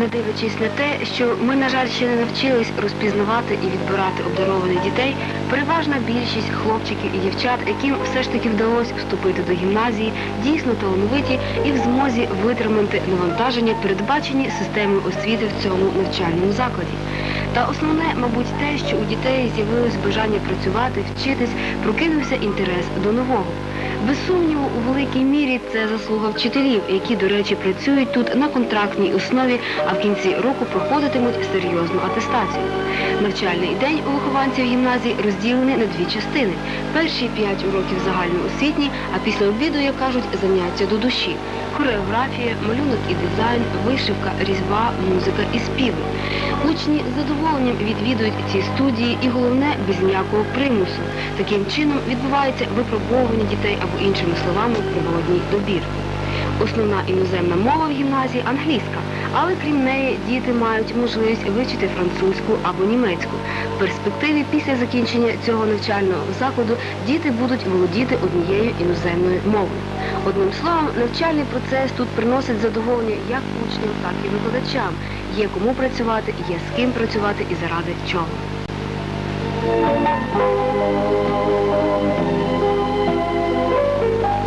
Не дивлячись на те, що ми, на жаль, ще не навчились розпізнавати і відбирати обдарованих дітей, переважна більшість хлопчиків і дівчат, яким все ж таки вдалося вступити до гімназії, дійсно талановиті і в змозі витримати навантаження, передбачені системою освіти в цьому навчальному закладі. Та основне, мабуть, те, що у дітей з'явилось бажання працювати, вчитись, прокинувся інтерес до нового. Без сумніву, у великій мірі це заслуга вчителів, які, до речі, працюють тут на контрактній основі, а в кінці року проходитимуть серйозну атестацію. Навчальний день у вихованців гімназії розділений на дві частини. Перші п'ять уроків загальноосвітні, а після обіду, як кажуть, заняття до душі. Хореографія, малюнок і дизайн, вишивка, різьба, музика і співи. Учні з задоволенням відвідують ці студії і головне без ніякого примусу. Таким чином відбувається випробовування дітей або іншими словами природній добір. Основна іноземна мова в гімназії англійська, але крім неї діти мають можливість вивчити французьку або німецьку. В перспективі після закінчення цього навчального закладу діти будуть володіти однією іноземною мовою. Одним словом, навчальний процес тут приносить задоволення як учням, так і викладачам. Є кому працювати, є з ким працювати і заради чого.